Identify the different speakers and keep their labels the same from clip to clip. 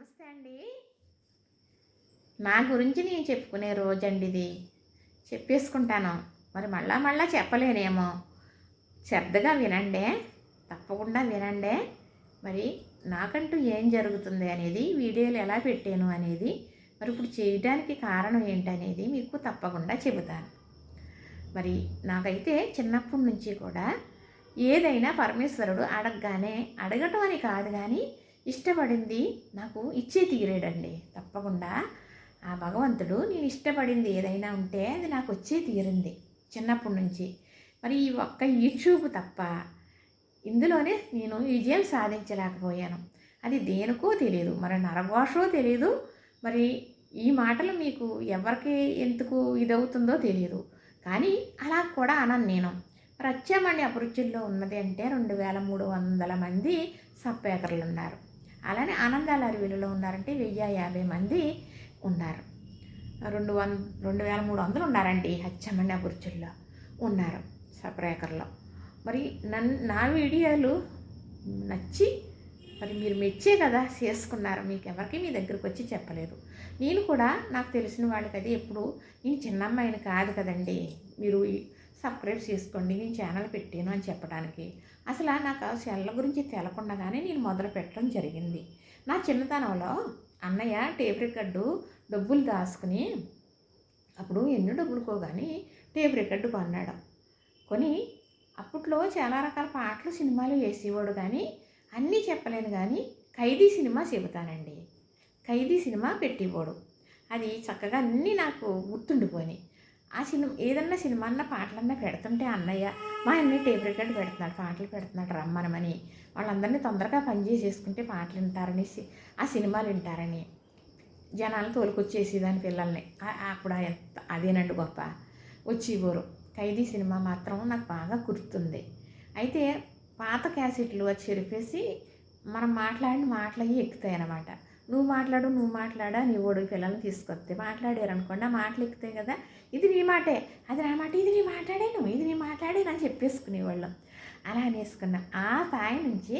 Speaker 1: నమస్తే అండి. నా గురించి నేను చెప్పుకునే రోజు అండి ఇది. చెప్పేసుకుంటాను. మరి మళ్ళా మళ్ళా చెప్పలేనేమో. శ్రద్ధగా వినండి. తప్పకుండా వినండి. మరి నాకంటూ ఏం జరుగుతుంది అనేది వీడియోలు ఎలా పెట్టాను అనేది మరి ఇప్పుడు చేయడానికి కారణం ఏంటనేది మీకు తప్పకుండా చెబుతాను. మరి నాకైతే చిన్నప్పటి నుంచి కూడా ఏదైనా పరమేశ్వరుడు అడగగానే అడగటం అని కాదు కానీ ఇష్టపడింది నాకు ఇచ్చే తీరేడండి తప్పకుండా. ఆ భగవంతుడు నేను ఇష్టపడింది ఏదైనా ఉంటే అది నాకు వచ్చే తీరింది చిన్నప్పటి నుంచి. మరి ఈ ఒక్క యూట్యూబ్ తప్ప ఇందులోనే నేను విజయం సాధించలేకపోయాను. అది దేనికో తెలియదు మరి నరఘోషో తెలియదు మరి ఈ మాటలు మీకు ఎవరికి ఎందుకు ఇదవుతుందో తెలియదు కానీ అలా కూడా అనను నేను. ప్రత్యామణి అభిరుచుల్లో ఉన్నది అంటే రెండు వేల మూడు వందల మంది సబ్బేకర్లు ఉన్నారు అలానే ఆనందాల అరవిలో ఉన్నారంటే వెయ్యి యాభై మంది ఉన్నారు. రెండు వన్ రెండు వేల మూడు వందలు ఉన్నారండి హచ్చమణి అభిరుచుల్లో ఉన్నారు సపరేకర్లో మరి నన్ను నా వీడియోలు నచ్చి మరి మీరు మెచ్చే కదా చేసుకున్నారు మీకు ఎవరికి మీ దగ్గరికి వచ్చి చెప్పలేదు. నేను కూడా నాకు తెలిసిన వాళ్ళకి అది ఎప్పుడు నేను చిన్న అమ్మాయిని కాదు కదండి మీరు సబ్స్క్రైబ్ చేసుకోండి నేను ఛానల్ పెట్టాను అని చెప్పడానికి. అసలు నాకు ఆ సెల్ల గురించి తెలకుండగానే నేను మొదలు పెట్టడం జరిగింది. నా చిన్నతనంలో అన్నయ్య టేప్ రికార్డు డబ్బులు దాచుకుని అప్పుడు ఎన్నో డబ్బులు కోగాని టేప్ రికార్డు కొన్నాడు. కొని అప్పట్లో చాలా రకాల పాటలు సినిమాలు వేసేవాడు కానీ అన్నీ చెప్పలేను కానీ ఖైదీ సినిమా చెబుతానండి. ఖైదీ సినిమా పెట్టేవాడు. అది చక్కగా అన్నీ నాకు గుర్తుండిపోయినాయి. ఆ సినిమా ఏదన్నా సినిమా అన్న పాటలన్నా పెడుతుంటే అన్నయ్య మా అన్ని టేప్ రికార్డ్ పెడుతున్నాడు పాటలు పెడుతున్నాడు రమ్మనమని వాళ్ళందరినీ తొందరగా పని చేసేసుకుంటే పాటలు వింటారనేసి ఆ సినిమాలు వింటారని. జనాలు తోలుకొచ్చేసేదాని పిల్లల్ని. అప్పుడు ఎంత అదేనండి గొప్ప. వచ్చేవారు. ఖైదీ సినిమా మాత్రం నాకు బాగా గుర్తుంది. అయితే పాత క్యాసెట్లు వచ్చి చెరిపేసి మనం మాట్లాడిన మాటలు అవి ఎక్కుతాయి అన్నమాట నువ్వు మాట్లాడు నువ్వు మాట్లాడా నీ ఓడి పిల్లల్ని తీసుకొస్తే మాట్లాడారు అనుకోండి ఆ మాటలు ఎక్కుతాయి కదా ఇది నీ మాటే అది నా మాట ఇది నీ మాట్లాడాను ఇది నీ మాట్లాడాను అని చెప్పేసుకునేవాళ్ళం. అలా అనేసుకున్నా ఆ స్థాయి నుంచి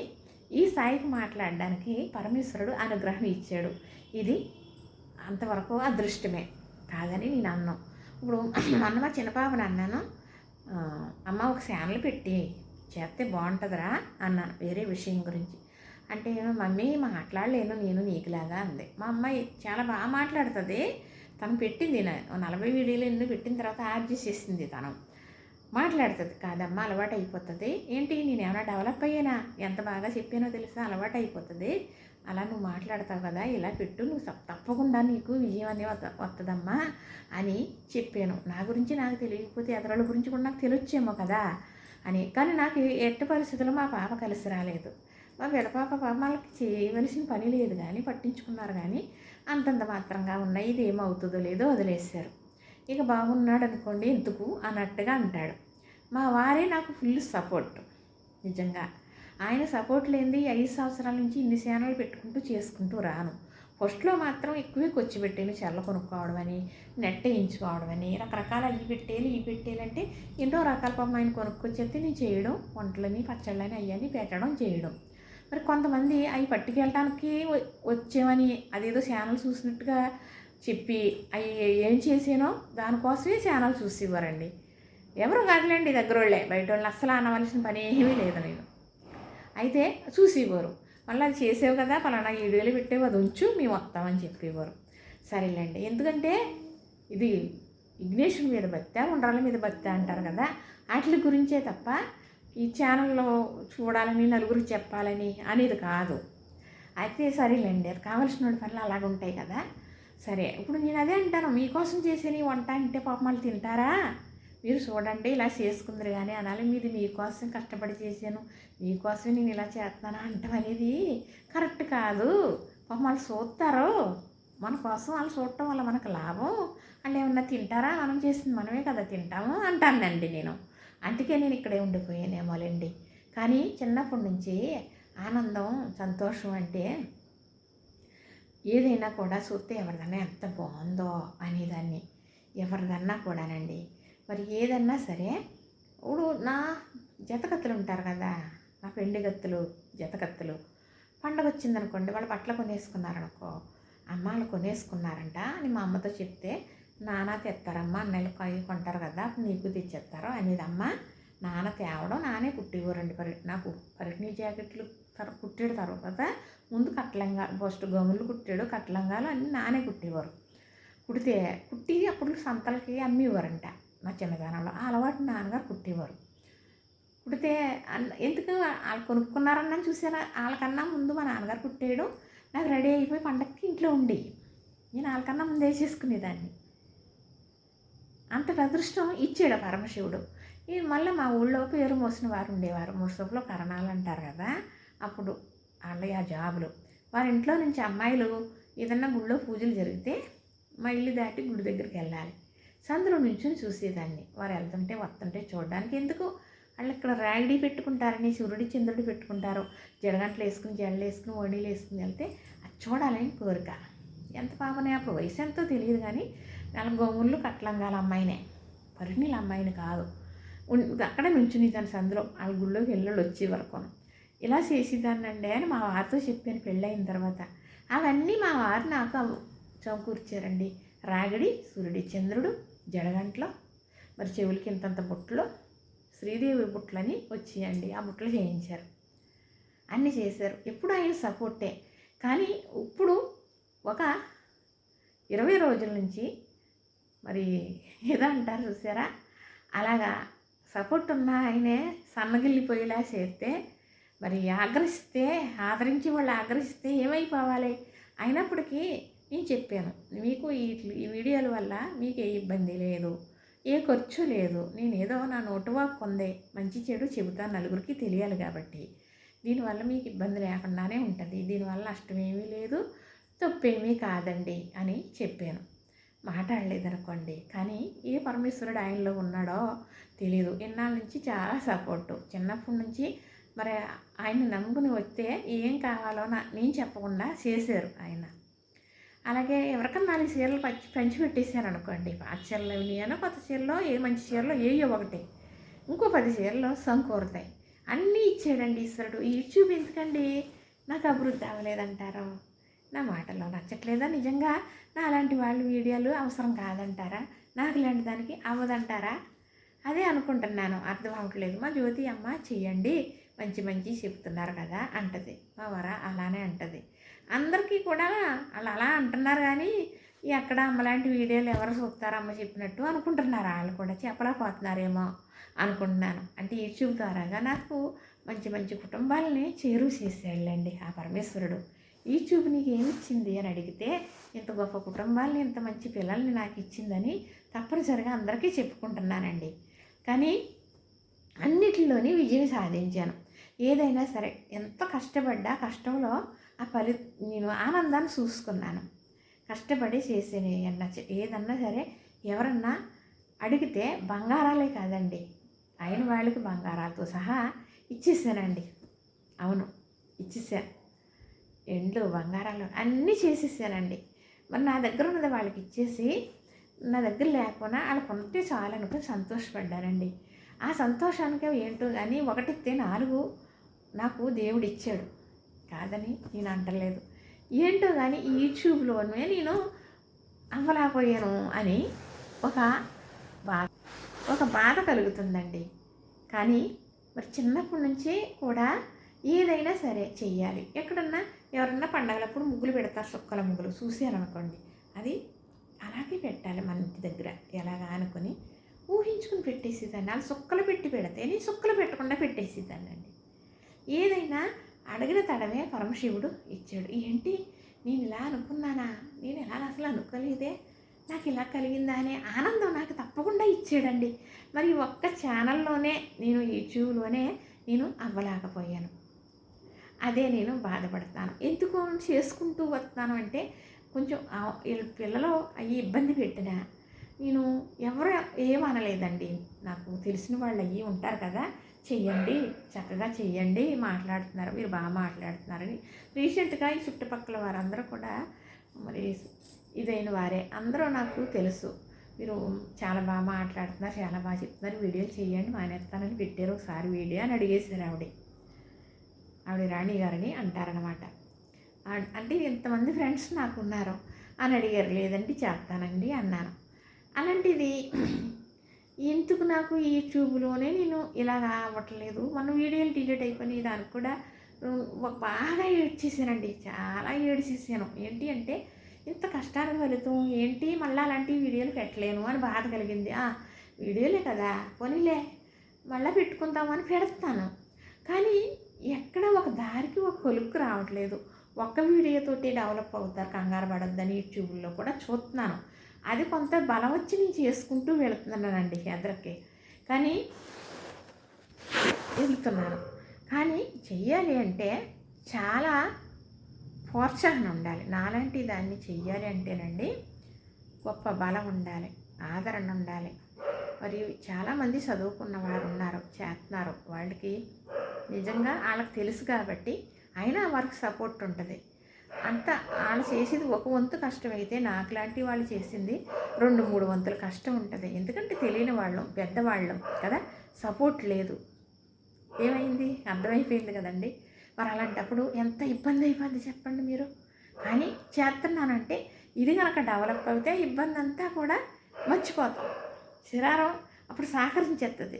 Speaker 1: ఈ స్థాయికి మాట్లాడడానికి పరమేశ్వరుడు అనుగ్రహం ఇచ్చాడు. ఇది అంతవరకు అదృష్టమే. కాదని నేను అన్నాం. ఇప్పుడు మొన్న మా చిన్నపాపని అన్నాను అమ్మ ఒక ఛానల్ పెట్టి చేస్తే బాగుంటుందిరా అన్నాను. వేరే విషయం గురించి. అంటే మమ్మీ మాట్లాడలేను నేను నీకులాగా అంది. మా అమ్మాయి చాలా బాగా మాట్లాడుతుంది. తను పెట్టింది నా- నలభై వీడియోలు ఎన్ని పెట్టిన తర్వాత యాడ్ చేసేసింది తను. మాట్లాడుతుంది. కాదమ్మా అలవాటు అయిపోతుంది. ఏంటి నేను ఏమైనా డెవలప్ అయ్యానా? ఎంత బాగా చెప్పానో తెలుసా? అలవాటు అయిపోతుంది. అలా నువ్వు మాట్లాడతావు కదా ఇలా పెట్టు నువ్వు తప్పకుండా నీకు విజయం అనేది వస్తుందమ్మా అని చెప్పాను. నా గురించి నాకు తెలియకపోతే ఎదరాళ్ళ గురించి కూడా నాకు తెలియచ్చేమో కదా అని. కానీ నాకు ఎట్టి పరిస్థితుల్లో మా పాప కలిసి రాలేదు. మా విడపాప వాళ్ళకి చేయవలసిన పని లేదు కానీ పట్టించుకున్నారు కానీ అంతంత మాత్రంగా ఉన్నాయి ఇది ఏమవుతుందో లేదో వదిలేశారు. ఇక బాగున్నాడు అనుకోండి ఎందుకు? అన్నట్టుగా అంటాడు. మా వారే నాకు ఫుల్ సపోర్ట్. నిజంగా ఆయన సపోర్ట్ లేనిది ఐదు సంవత్సరాల నుంచి ఇన్ని సేనలు పెట్టుకుంటూ చేసుకుంటూ రాను. ఫస్ట్లో మాత్రం ఎక్కువే కొచ్చి పెట్టేలు చెల్ల కొనుక్కోవడం అని నెట్ వేయించుకోవడం అని రకరకాల అవి పెట్టేలు ఇవి పెట్టేలంటే ఎన్నో రకాల పాపం ఆయన కొనుక్కొచ్చేస్తే నేను చేయడం వంటలని పచ్చళ్ళని అయ్యని పెట్టడం చేయడం. మరి కొంతమంది అవి పట్టుకెళ్ళటానికి వచ్చేవని వచ్చామని అదేదో ఛానల్ చూసినట్టుగా చెప్పి అవి ఏం చేసానో దానికోసమే ఛానల్ చూసేవారండి ఎవరు కాదులేండి దగ్గర వాళ్ళే బయట వాళ్ళు అస్సలు అనవలసిన పని ఏమీ లేదు నేను. అయితే చూసేవారు మళ్ళీ అది చేసేవు కదా పలానా వీడియోలు పెట్టేవి అది ఉంచు మేము వస్తామని చెప్పేవారు సరేలేండి. ఎందుకంటే ఇది ఇగ్నేషన్ మీద భక్తి ఉండ్రాల మీద బత్త అంటారు కదా వాటి గురించే తప్ప ఈ ఛానల్లో చూడాలని నలుగురు చెప్పాలని అనేది కాదు. అయితే సరేలేండి అది కావలసిన వాడి పనులు అలాగ ఉంటాయి కదా. సరే ఇప్పుడు నేను అదే అంటాను మీకోసం చేసే నీ వంట అంటే పాపం వాళ్ళు తింటారా? మీరు చూడండి ఇలా చేసుకుందరు కానీ అనాలి మీది మీకోసం కష్టపడి చేశాను మీకోసమే నేను ఇలా చేస్తాను అంటాం అనేది కరెక్ట్ కాదు. పాపం వాళ్ళు చూస్తారు మన కోసం వాళ్ళు చూడటం వల్ల మనకు లాభం. వాళ్ళు ఏమన్నా తింటారా? మనం చేసింది మనమే కదా తింటాము అంటానండి నేను. అందుకే నేను ఇక్కడే ఉండిపోయానేమోలేండి కానీ చిన్నప్పటి నుంచి ఆనందం సంతోషం అంటే ఏదైనా కూడా చూస్తే ఎవరిదన్నా ఎంత బాగుందో అనేదాన్ని ఎవరిదన్నా కూడానండి. మరి ఏదన్నా సరే ఇప్పుడు నా జతకత్తులు ఉంటారు కదా నా పెండి గత్తులు జతకత్తులు. పండగ వచ్చిందనుకోండి వాళ్ళు బట్టలు కొనేసుకున్నారనుకో అమ్మ వాళ్ళు కొనేసుకున్నారంట అని మా అమ్మతో చెప్తే నాన్న తెస్తారమ్మా అన్నయ్యలు కాయ కొంటారు కదా అప్పుడు నీకు తెచ్చేస్తారు అనేది నాన్న తేవడం నానే కుట్టేవారండి పరి నాకు పరికిణీ జాకెట్లు తర కుట్టాడు తర్వాత ముందు కట్టలంగాలు ఫస్ట్ గములు కుట్టాడు కట్లంగాలు అన్నీ నానే కుట్టేవారు. కుడితే కుట్టి అప్పుడు సంతలకి అమ్మేవారంట నా చిన్నతనంలో. ఆ అలవాటు నాన్నగారు కుట్టేవారు. కుడితే ఎందుకు వాళ్ళు కొనుక్కున్నారన్నా చూసారా? వాళ్ళకన్నా ముందు మా నాన్నగారు కుట్టేయడం నాకు రెడీ అయిపోయి పండక్కి ఇంట్లో ఉండి. నేను వాళ్ళకన్నా ముందు వేసేసుకునేదాన్ని అంతటి అదృష్టం ఇచ్చాడు పరమశివుడు. ఈ మళ్ళీ మా ఊళ్ళో పేరు మోసిన వారు ఉండేవారు. ముసపులో కరణాలు అంటారు కదా. అప్పుడు వాళ్ళ ఆ జాబులు. వారి ఇంట్లో నుంచి అమ్మాయిలు ఏదన్నా గుళ్ళో పూజలు జరిగితే మా ఇల్లు దాటి గుడి దగ్గరికి వెళ్ళాలి. సందులో నుంచుని చూసేదాన్ని. వారు వెళ్తుంటే వస్తుంటే చూడడానికి ఎందుకు? వాళ్ళు ఇక్కడ రాగిడి పెట్టుకుంటారని సూర్యుడి చంద్రుడి పెట్టుకుంటారు. జడగంటలు వేసుకుని జడలు వేసుకుని వడీలు వేసుకుని వెళ్తే అది చూడాలని కోరిక. ఎంత పాపనే అప్పుడు వయసు ఎంతో తెలియదు కానీ నాలుగు కట్లంగాల అమ్మాయినే. పరిణీల అమ్మాయిని కాదు. అక్కడ అక్కడే నుంచుని దాని సందులో వాళ్ళ గుళ్ళోకి వెళ్ళి వచ్చే వరకు ఇలా చేసేదాన్నండి అని మా వారితో చెప్పాను పెళ్ళయిన తర్వాత. అవన్నీ మా వారు నాకు చౌకూర్చారండి. రాగడి సూర్యుడి చంద్రుడు జడగంటలో. మరి చెవులకి ఇంతంత బుట్టలు శ్రీదేవి బుట్టలని వచ్చాయండి. ఆ బుట్టలు చేయించారు. అన్నీ చేశారు. ఎప్పుడు ఆయన సపోర్టే. కానీ ఇప్పుడు ఒక ఇరవై రోజుల నుంచి మరి ఏదో అంటారు చూసారా? అలాగా సపోర్ట్ ఉన్న ఆయనే సన్నగిల్లిపోయేలా చేస్తే మరి ఆగ్రహిస్తే ఆదరించి వాళ్ళు ఆగ్రహిస్తే ఏమైపోవాలి? అయినప్పటికీ నేను చెప్పాను మీకు ఈ ఈ వీడియోల వల్ల మీకు ఏ ఇబ్బంది లేదు ఏ ఖర్చు లేదు నేను ఏదో నా నోటువాక్ ఉందే ఉంది మంచి చెడు చెబుతాను నలుగురికి తెలియాలి కాబట్టి. దీనివల్ల మీకు ఇబ్బంది లేకుండానే ఉంటుంది దీనివల్ల నష్టమేమీ లేదు తప్పేమీ కాదండి అని చెప్పాను. మాట్లాడలేదనుకోండి. కానీ ఏ పరమేశ్వరుడు ఆయనలో ఉన్నాడో తెలియదు ఇన్నాళ్ళ నుంచి చాలా సపోర్టు. చిన్నప్పటి నుంచి మరి ఆయన నమ్ముకుని వస్తే ఏం కావాలో నా నేను చెప్పకుండా చేశారు ఆయన. అలాగే ఎవరికన్నా నాలుగు చీరలు పంచి పంచి పెట్టేశారు అనుకోండి పాత చీరలు ఉన్నాయో కొత్త చీరలో ఏ మంచి చీరలో ఏయో ఒకటి. ఇంకో పది చీరలు సంకూరుతాయి. అన్నీ ఇచ్చాడండి ఈశ్వరుడు. ఈ యూట్యూబ్ ఎందుకండి? నాకు అభివృద్ధి అవ్వలేదంటారు. నా మాటల్లో నచ్చట్లేదా నిజంగా? నా అలాంటి వాళ్ళు వీడియోలు అవసరం కాదంటారా? నాకు ఇలాంటి దానికి అవ్వదంటారా అదే అనుకుంటున్నాను. అర్థం అవ్వట్లేదు మా జ్యోతి అమ్మ చేయండి మంచి మంచి చెప్తున్నారు కదా అంటది. మా వర అలానే అంటది. అందరికీ కూడా వాళ్ళు అలా అంటున్నారు కానీ ఈ అక్కడ అమ్మలాంటి వీడియోలు ఎవరు చూస్తారమ్మ చెప్పినట్టు అనుకుంటున్నారు. వాళ్ళు కూడా చెప్పలేకపోతున్నారేమో అనుకుంటున్నాను. అంటే యూట్యూబ్ ద్వారాగా నాకు మంచి మంచి కుటుంబాలని చేరువ చేసేళ్ళండి ఆ పరమేశ్వరుడు. ఈ చూపు నీకు ఏమిచ్చింది అని అడిగితే ఇంత గొప్ప కుటుంబాన్ని ఇంత మంచి పిల్లల్ని నాకు ఇచ్చిందని తప్పనిసరిగా అందరికీ చెప్పుకుంటున్నానండి. కానీ అన్నిటిలోని విజయం సాధించాను. ఏదైనా సరే ఎంత కష్టపడ్డా కష్టంలో ఆ ఫలి నేను ఆనందాన్ని చూసుకున్నాను. కష్టపడి చేసిన ఏదన్నా ఏదన్నా సరే ఎవరన్నా అడిగితే బంగారాలే కాదండి. అయిన వాళ్ళకి బంగారాలతో సహా ఇచ్చేసానండి. అవును ఇచ్చేసాను ఎండ్లు బంగారాలు అన్నీ చేసేసానండి. మరి నా దగ్గర ఉన్నది వాళ్ళకి ఇచ్చేసి నా దగ్గర లేకపోయినా వాళ్ళకు ఉంటే చాలనుకుని సంతోషపడ్డానండి ఆ సంతోషానికి ఏంటో కానీ ఒకటిస్తే నాలుగు నాకు దేవుడు ఇచ్చాడు. కాదని నేను అంటలేదు. ఏంటో కానీ ఈ యూట్యూబ్లోనే నేను అవ్వలేకపోయాను అని ఒక బాధ ఒక బాధ కలుగుతుందండి. కానీ మరి చిన్నప్పటి నుంచి కూడా ఏదైనా సరే చెయ్యాలి. ఎక్కడన్నా ఎవరన్నా పండగలప్పుడు ముగ్గులు పెడతారు సుక్కల ముగ్గులు చూసారనుకోండి అనుకోండి అది అలాగే పెట్టాలి మన ఇంటి దగ్గర. ఎలాగా అనుకొని ఊహించుకుని పెట్టేసేదాన్ని. వాళ్ళు చుక్కలు పెట్టి పెడితే నేను చుక్కలు పెట్టకుండా పెట్టేసేదాన్ని అండి. ఏదైనా అడిగిన తడవే పరమశివుడు ఇచ్చాడు. ఏంటి? నేను ఇలా అనుకున్నానా? నేను ఎలా అసలు అనుకోలేదే? నాకు ఇలా కలిగిందా అనే ఆనందం నాకు తప్పకుండా ఇచ్చాడండి. మరి ఒక్క ఛానల్లోనే నేను యూట్యూబ్లోనే నేను అవ్వలేకపోయాను. అదే నేను బాధపడతాను. ఎందుకు చేసుకుంటూ వస్తాను అంటే కొంచెం పిల్లలు అవి ఇబ్బంది పెట్టినా నేను ఎవరు ఏమనలేదండి నాకు తెలిసిన వాళ్ళు అయ్యి ఉంటారు కదా చెయ్యండి చక్కగా చెయ్యండి మాట్లాడుతున్నారు మీరు బాగా మాట్లాడుతున్నారని రీసెంట్గా ఈ చుట్టుపక్కల వారందరూ కూడా మరి ఇదైన వారే. అందరూ నాకు తెలుసు. మీరు చాలా బాగా మాట్లాడుతున్నారు చాలా బాగా చెప్తున్నారు వీడియోలు చేయండి మానేస్తానని పెట్టారు. ఒకసారి వీడియో అని అడిగేశారు ఆవిడ. ఆవిడ రాణి గారని అంటారనమాట అంటే ఇంతమంది ఫ్రెండ్స్ నాకు ఉన్నారు అని అడిగారు. లేదండి చేస్తానండి అన్నాను. అలాంటిది ఎందుకు నాకు ఈ యూట్యూబ్లోనే నేను ఇలాగ అవ్వట్లేదు మన వీడియోలు డిలీట్ అయిపోయిన దానికి కూడా బాగా ఏడ్చేసానండి చాలా ఏడ్చేసాను ఏంటి అంటే ఇంత కష్టానికి ఫలితం ఏంటి? మళ్ళీ అలాంటి వీడియోలు పెట్టలేను అని బాధ కలిగింది. ఆ, వీడియోలే కదా పోనీలే మళ్ళీ పెట్టుకుందామని పెడతాను. కానీ ఎక్కడ ఒక దారికి ఒక కొలుక్కు రావట్లేదు. ఒక్క వీడియోతోటి డెవలప్ అవుతారు కంగారు పడొద్దని యూట్యూబ్లో కూడా చూస్తున్నాను అది కొంత బలం వచ్చి నేను చేసుకుంటూ వెళుతున్నానండి ఎదరికి కానీ వెళ్తున్నాను. కానీ చెయ్యాలి అంటే చాలా ప్రోత్సాహం ఉండాలి. నాలాంటి దాన్ని చెయ్యాలి అంటేనండి గొప్ప బలం ఉండాలి ఆదరణ ఉండాలి. మరియు చాలామంది చదువుకున్న వారు ఉన్నారు చేస్తున్నారు వాళ్ళకి నిజంగా వాళ్ళకి తెలుసు కాబట్టి అయినా వారికి సపోర్ట్ ఉంటుంది. అంత వాళ్ళు చేసేది ఒక వంతు కష్టమైతే నాకు లాంటి వాళ్ళు చేసింది రెండు మూడు వంతుల కష్టం ఉంటుంది. ఎందుకంటే తెలియని వాళ్ళం పెద్దవాళ్ళం కదా సపోర్ట్ లేదు. ఏమైంది? అర్థమైపోయింది కదండి. మరి అలాంటప్పుడు ఎంత ఇబ్బంది అయిపోద్ది చెప్పండి మీరు. కానీ చేస్తున్నానంటే ఇది కనుక డెవలప్ అయితే ఇబ్బంది అంతా కూడా మర్చిపోతాం. శరీరం అప్పుడు సహకరించేస్తుంది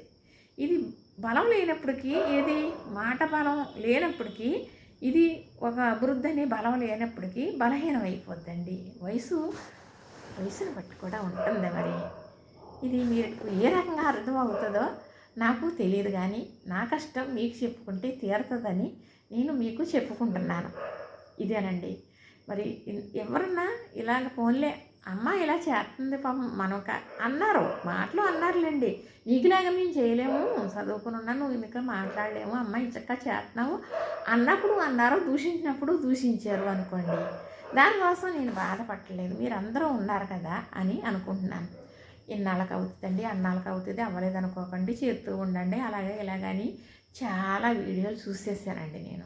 Speaker 1: ఇది బలం లేనప్పటికీ ఏది మాట బలం లేనప్పటికీ ఇది ఒక అభివృద్ధి అనే బలం లేనప్పటికీ బలహీనం అయిపోద్దండి వయసు వయసును బట్టి కూడా ఉంటుంది మరి. ఇది మీరు ఏ రకంగా అర్థం అవుతుందో నాకు తెలియదు కానీ నా కష్టం మీకు చెప్పుకుంటే తీరుతుందని నేను మీకు చెప్పుకుంటున్నాను. ఇదేనండి. మరి ఎవరన్నా ఇలాగ ఫోన్లే అమ్మ ఇలా చేస్తుంది పాపం. మనం అన్నారు మాటలు అన్నారులేండి. నీకులాగా మేము చేయలేము. చదువుకుని ఉన్నా నువ్వు ఇంకా మాట్లాడలేము. అమ్మ చక్కగా చేస్తున్నావు అన్నప్పుడు అన్నారు దూషించినప్పుడు దూషించారు అనుకోండి. దానికోసం నేను బాధపడలేదు మీరు అందరూ ఉన్నారు కదా అని అనుకుంటున్నాను. ఇన్నాళ్ళకి అవుతుందండి అన్నాళ్ళకి అవుతుంది అవ్వలేదు అనుకోకండి చేస్తూ ఉండండి. అలాగే ఇలాగని చాలా వీడియోలు చూసేసానండి నేను.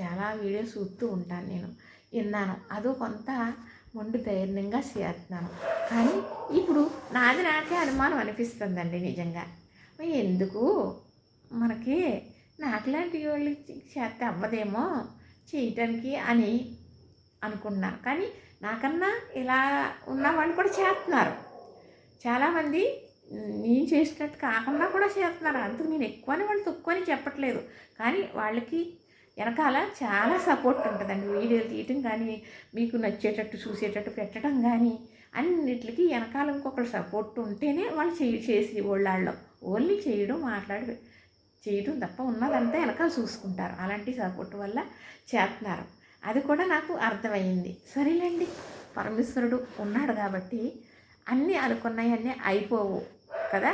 Speaker 1: చాలా వీడియోలు చూస్తూ ఉంటాను నేను. విన్నాను. అదో కొంత మొండి ధైర్యంగా చేస్తున్నాను కానీ ఇప్పుడు నాది నాకే అనుమానం అనిపిస్తుందండి నిజంగా. ఎందుకు? మనకి నాకులాంటి వాళ్ళు చేస్తే అవ్వదేమో? చేయటానికి అని అనుకున్నాను. కానీ నాకన్నా ఇలా ఉన్న వాళ్ళు కూడా చేస్తున్నారు. చాలామంది నేను చేసినట్టు కాకుండా కూడా చేస్తున్నారు. అందుకు నేను ఎక్కువని వాళ్ళు తక్కువని చెప్పట్లేదు. కానీ వాళ్ళకి వెనకాల చాలా సపోర్ట్ ఉంటుందండి. వీడియోలు తీయటం కానీ మీకు నచ్చేటట్టు చూసేటట్టు పెట్టడం కానీ అన్నిటికీ వెనకాల ఇంకొకరు సపోర్ట్ ఉంటేనే వాళ్ళు చేయి చేసి వాళ్ళలో ఓన్లీ చేయడం మాట్లాడి చేయడం తప్ప ఉన్నదంతా వెనకాల చూసుకుంటారు. అలాంటి సపోర్ట్ వల్ల చేస్తున్నారు అది కూడా నాకు అర్థమైంది సరేలేండి. పరమేశ్వరుడు ఉన్నాడు కాబట్టి అన్నీ అనుకున్నాయి అన్నీ అయిపోవు కదా?